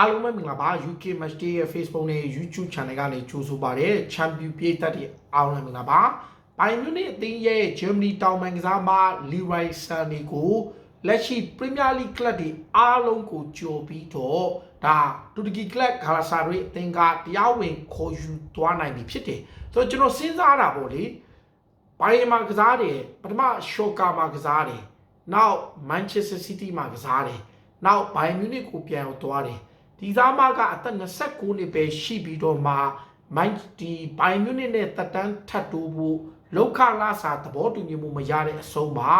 အားလုံးပဲမင်္ဂလာပါ UK Match Day ရဲ့ Facebook နဲ့ YouTube Channel ကနေကြိုဆိုပါရစေ။ Champion ပြည်သက်တွေအားလုံးမင်္ဂလာပါ။ Bayern Munich အသင်းရဲ့ Germany တောင်ပိုင်းကစားမ Leroy Sané ကိုလက်ရှိ Premier League ကလပ်တွေအားလုံးကိုကြော်ပြီးတော့ဒါတူရကီကလပ်ဂါလာဆာရီအသင်းကတရားဝင်ခေါ်ယူသွားနိုင်ပြီဖြစ်တယ်။ဆိုတော့ကျွန်တော်စဉ်းစားတာပေါ့လေ။ Bayern မှာကစားတယ်ပထမ Schalke မှာကစားတယ်။နောက် Manchester City မှာကစားတယ်။နောက် Bayern Munich ကိုပြန်ရောက်သွားတယ်။ ဒီသားမကအသက်29နှစ်ပဲရှိပြီးတော့မှမိုင်းဒီဘိုင်မြူနစ်နဲ့တက်တန်းထပ်တိုးဖို့လောက်ခလာစာသဘောတူညီမှုမရတဲ့အဆုံးမှာ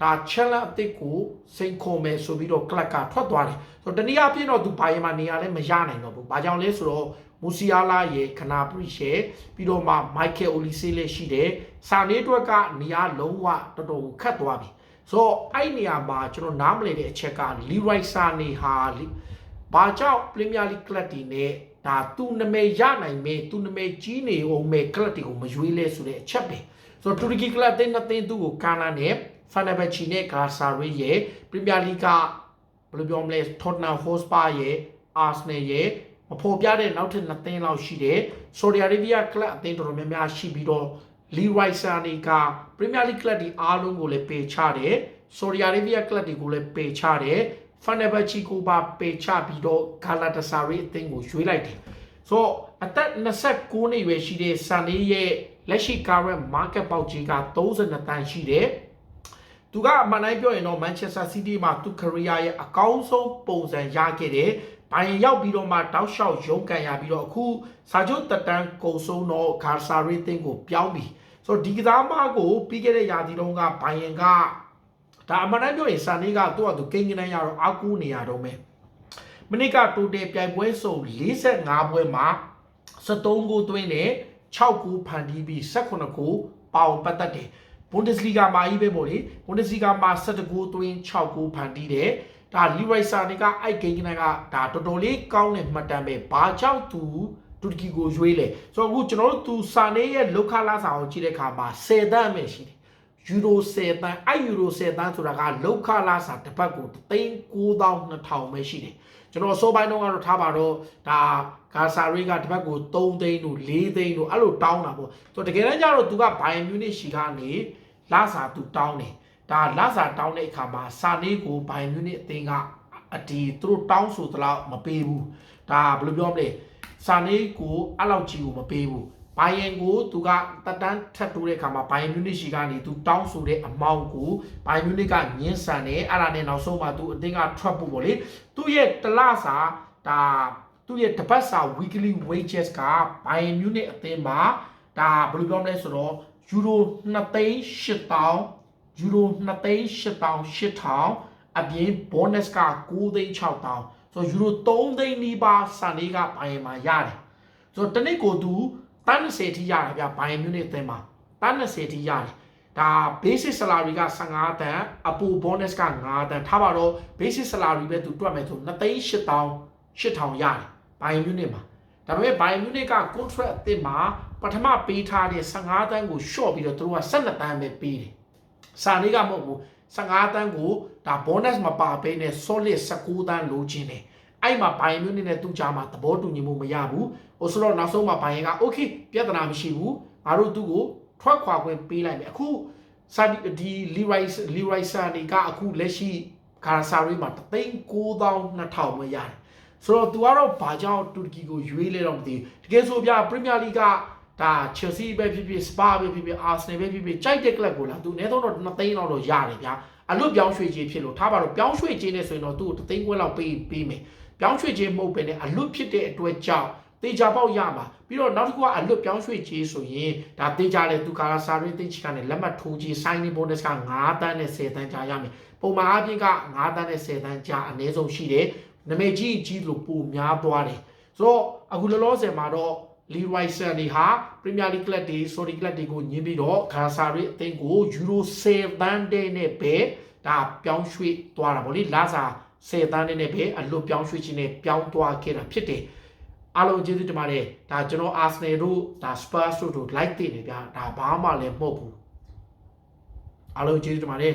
ဒါ challenge အသစ်ကိုစိန်ခေါ်မယ်ဆိုပြီးတော့ကလပ်ကထွက်သွားတယ်ဆိုတော့တနည်းအားဖြင့်တော့သူဘိုင်ယန်မှာနေရာလည်းမရနိုင်တော့ဘူး။ဘာကြောင့်လဲဆိုတော့မူစီယာလာရဲ့ခနာပရိရှယ်ပြီးတော့မှမိုက်ကယ်အိုလီဆေးလည်းရှိတယ်။စာနေအတွက်ကနေရာလုံးဝတော်တော်ခတ်သွားပြီ။ဆိုတော့အဲ့နေရာမှာကျွန်တော်နားမလည်တဲ့အချက်ကလီရိုက်စာနေဟာ ဘာကြောင့်ပရီးမီးယားလိဂ်ကလပ်တွေနဲ့ဒါသူနာမည်ရနိုင်မယ်သူနာမည်ကြီးနေအောင်မဲ့ကလပ်တွေကိုမရွေးလဲဆိုတဲ့အချက်ပဲဆိုတော့တူရကီကလပ်အသင်းနှစ်သင်းသူ့ကိုကာနာနဲ့ဖန်နဘက်ချီနဲ့ဂါဆာရီရဲ့ပရီးမီးယားလိဂ်ကဘယ်လိုပြောမလဲထော့တနမ်ဟော့စပါရဲ့အာဆနယ်ရဲ့မဖော်ပြတဲ့နောက်ထပ်နှစ်သင်းလောက်ရှိတယ်ဆော်ဒီအာရေဗီးယားကလပ်အသင်းတော်တော်များများရှိပြီးတော့လီရိုက်ဆာနီကပရီးမီးယားလိဂ်ကလပ်ဒီအားလုံးကိုလည်းပေချတယ်ဆော်ဒီအာရေဗီးယားကလပ်တွေကိုလည်းပေချတယ် ဖန်နဘက်ချီကိုပါပေချပြီးတော့ဂါလာတဆာရီအသင်းကိုရွေးလိုက်တယ်ဆိုတော့အသက်29နှစ်ရွယ်ရှိတဲ့ဆန်လေးရဲ့လက်ရှိ current market ပေါက်ကြီးက32တန်းရှိတယ်သူကအမှန်တိုင်းပြောရင်တော့ Manchester City မှာသူ career ရဲ့အကောင်းဆုံးပုံစံရခဲ့တယ်။ဘိုင်ရောက်ပြီးတော့မှတောက်လျှောက်ရုန်းကန်ရပြီးတော့အခုစာချုပ်တက်တန်းကုံဆုံးတော့ Garza ရေးတင်းကိုပြောင်းပြီ။ဆိုတော့ဒီကစားမကိုပြီးခဲ့တဲ့ရာသီတုန်းကဘိုင်ယန်က ဒါအမှန်တိုင်းပြောရင်ဆန်နေကသူ့အတူကိန်းကနေရတော့အာကူနေရတော့မယ်။မနစ်ကတိုတယ်ပြိုင်ပွဲစုံ45ပွဲမှာ73ဂိုးသွင်းတယ်6ဂိုးဖန်တီးပြီး18ဂိုးပေါင်ပတ်သက်တယ်။ Bundesliga မှာကြီးပဲပေါ့လေ Bundesliga မှာ17ဂိုးသွင်း6ဂိုးဖန်တီးတယ်ဒါ Leroy Sané ကအဲ့ဂိမ်းကနေကဒါတော်တော်လေးကောင်းတဲ့မှတ်တမ်းပဲဘာကြောင့်သူတူရကီကိုရွေးလဲဆိုတော့အခုကျွန်တော်တို့သူစာနေရဲ့လောက်ခလာဆောင်ကြည့်တဲ့အခါမှာ10တန်းပဲရှိတယ် ယူရို10တန်းအဲ့ယူရို10တန်းဆိုတာကလောက်ခလာစာတစ်ပတ်ကို39200ပဲရှိတယ်ကျွန်တော်အစောပိုင်းတော့ကတော့ထားပါတော့ဒါဂါဆာရီကတစ်ပတ်ကို3သိန်းတို့4သိန်းတို့အဲ့လိုတောင်းတာပေါ့ဆိုတော့တကယ်တမ်းကျတော့သူကဘိုင်မြူနစ်ရှိကနေလာစာသူတောင်းတယ်ဒါလာစာတောင်းတဲ့အခါမှာစာနေကိုဘိုင်မြူနစ်အသင်းကအဒီသူတို့တောင်းဆိုသလောက်မပေးဘူးဒါဘယ်လိုပြောမလဲစာနေကိုအဲ့လောက်ကြီးကိုမပေးဘူး ဘိုင်ယန်ကိုသူကတက်တန်းထပ်တိုးတဲ့အခါမှာဘိုင်မြူနစ်ရှိကနေသူတောင်းဆိုတဲ့အမောင့်ကိုဘိုင်မြူနစ်ကညှင်းဆန်တယ်အဲ့ဒါနဲ့နောက်ဆုံးမှသူအသင်းကထွက်ဖို့ပေါ့လေသူ့ရဲ့တလစာဒါသူ့ရဲ့တပတ်စာ weekly wages ကဘိုင်မြူနစ်အသင်းမှာဒါဘယ်လိုပြောမလဲဆိုတော့ယူရို2သိန်း8000ယူရို2သိန်း8000 8000အပြင် bonus က9သိန်း6000ဆိုတော့ယူရို3သိန်းနီးပါးစံလေးကဘိုင်မှာရတယ်ဆိုတော့တနစ်ကိုသူ တန်း20ထိရတာဗျဘိုင်မြူနစ်အသင်းမှာတန်း20ထိရတယ်ဒါ basic salary က15တန်းအပူ bonus က9တန်းထားပါတော့ basic salary ပဲသူတွက်မယ်ဆို2သိန်း8000 8000ရတယ်ဘိုင်မြူနစ်မှာဒါပေမဲ့ဘိုင်မြူနစ်က contract အသစ်မှာပထမပေးထားတဲ့15တန်းကို short ပြီးတော့သူတို့က12တန်းပဲပေးတယ်စာနေကမဟုတ်ဘူး15တန်းကိုဒါ bonus မပါပေးနဲ့ solid 19တန်းလိုချင်တယ် အဲ့မှာဘိုင်မြူနစ်နဲ့သူ့ကြားမှာသဘောတူညီမှုမရဘူးဟိုဆိုတော့နောက်ဆုံးမှာဘိုင်က okay ပြဿနာမရှိဘူးငါတို့သူ့ကိုထွက်ခွာခွင့်ပေးလိုက်မယ်အခုစာဒီ Leroy Leroy Sané ကအခုလက်ရှိဂါဆာရီမှာ39200ပဲရတယ်ဆိုတော့ तू ကတော့ဘာကြောင့်တူရကီကိုရွေးလဲတော့မသိဘူးတကယ်ဆိုပြပရီးမီးယားလိကဒါချယ်ဆီပဲဖြစ်ဖြစ်စပါပဲဖြစ်ဖြစ်အာဆနယ်ပဲဖြစ်ဖြစ်ကြိုက်တဲ့ကလပ်ကိုလာ तू အနည်းဆုံးတော့2သိန်းလောက်တော့ရတယ်ဗျာအလွတ်ပြောင်းရွှေ့ခြင်းဖြစ်လို့ထားပါတော့ပြောင်းရွှေ့ခြင်းနဲ့ဆိုရင်တော့သူ့ကို3သိန်းခွဲလောက်ပေးပေးမယ် ပြောင်းရွှေ့ခြင်းမဟုတ်ပဲနဲ့အလွတ်ဖြစ်တဲ့အတွက်ကြောင့်တေချာပေါက်ရမှာပြီးတော့နောက်တစ်ခုကအလွတ်ပြောင်းရွှေ့ခြင်းဆိုရင်ဒါတေချာလေသူကာလာစာရေးတေချာနဲ့လက်မှတ်ထိုးခြင်း signing bonus က9တန်းနဲ့10တန်းကြာရမယ်ပုံမှန်အပြင်က9တန်းနဲ့10တန်းကြာအနည်းဆုံးရှိတယ်နမိတ်ကြီးကြီးလို့ပိုများသွားတယ်ဆိုတော့အခုလောလောဆယ်မှာတော့ Leroy Sané ဟာ Premier League ကလပ်တွေ Saudi ကလပ်တွေကိုညင်းပြီးတော့ဂါဆာရီအသင်းကို Euro 7တန်းတဲ့နဲ့ပဲဒါပြောင်းရွှေ့သွားတာဗောလေလာစာ 10တန်းတဲ့နဲ့ပဲအလွတ်ပြောင်းရွှေ့ခြင်းနဲ့ပြောင်းသွားခဲ့တာဖြစ်တယ်အားလုံးကျေးဇူးတင်ပါတယ်ဒါကျွန်တော် Arsenal တို့ဒါ Spurs တို့ like တင်နေဗျာဒါဘာမှလည်းမဟုတ်ဘူးအားလုံးကျေးဇူးတင်ပါတယ်